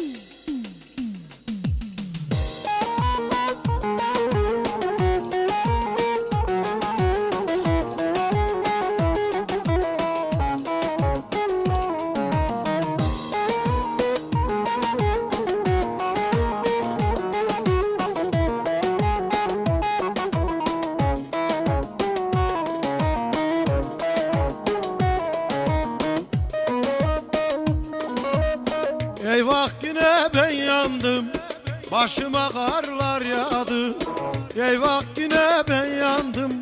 Peace. Eyvah yine ben yandım Başıma karlar yağdı. Eyvah yine ben yandım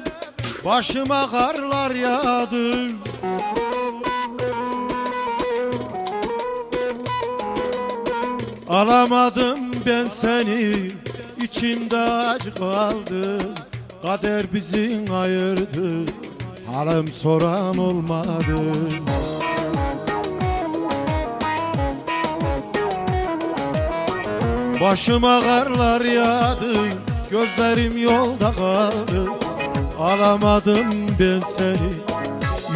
Başıma karlar yağdı. Alamadım ben seni içimde acı kaldı. Kader bizi ayırdı Halim soran olmadı Başıma karlar yağdı Gözlerim yolda kaldı. Alamadım ben seni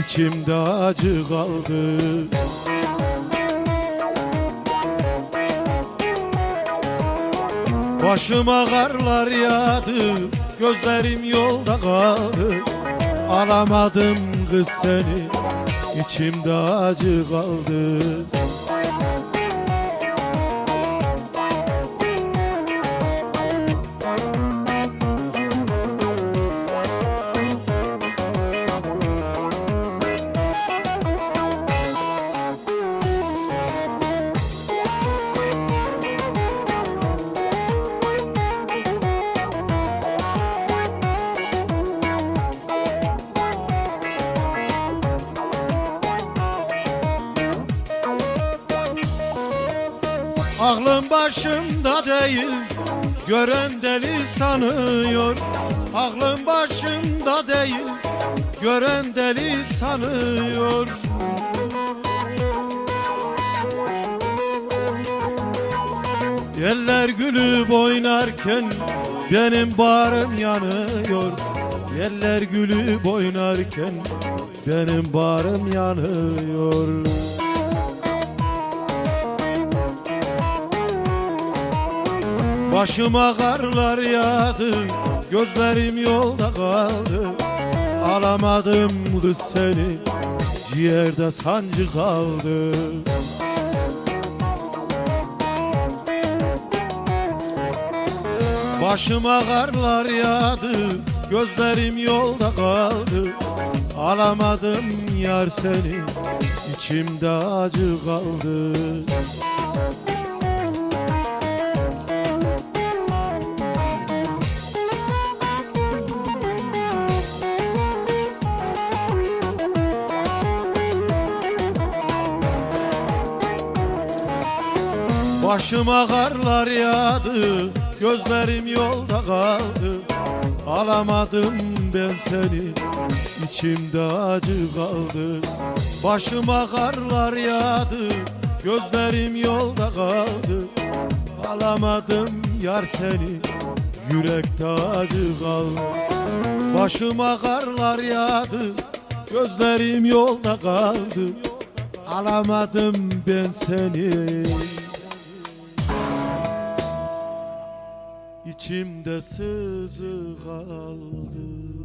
İçimde acı kaldı. Başıma karlar yağdı Gözlerim yolda kaldı. Alamadım kız seni İçimde acı kaldı Aklım başımda değil Gören deli sanıyor. Aklım başımda değil Gören deli sanıyor. Yeller gülüp oynarken Benim bağrım yanıyor. Yeller gülüp oynarken Benim bağrım yanıyor Başıma karlar yağdı Gözlerim yolda kaldı. Alamadım kız seni Ciğerde sancı kaldı. Başıma karlar yağdı Gözlerim yolda kaldı. Alamadım yar seni İçimde acı kaldı Başıma karlar yağdı Gözlerim yolda kaldı. Alamadım ben seni İçimde acı kaldı. Başıma karlar yağdı Gözlerim yolda kaldı. Alamadım yar seni Yürekte acı kaldı. Başıma karlar yağdı Gözlerim yolda kaldı. Alamadım ben seni İçimde sızı kaldı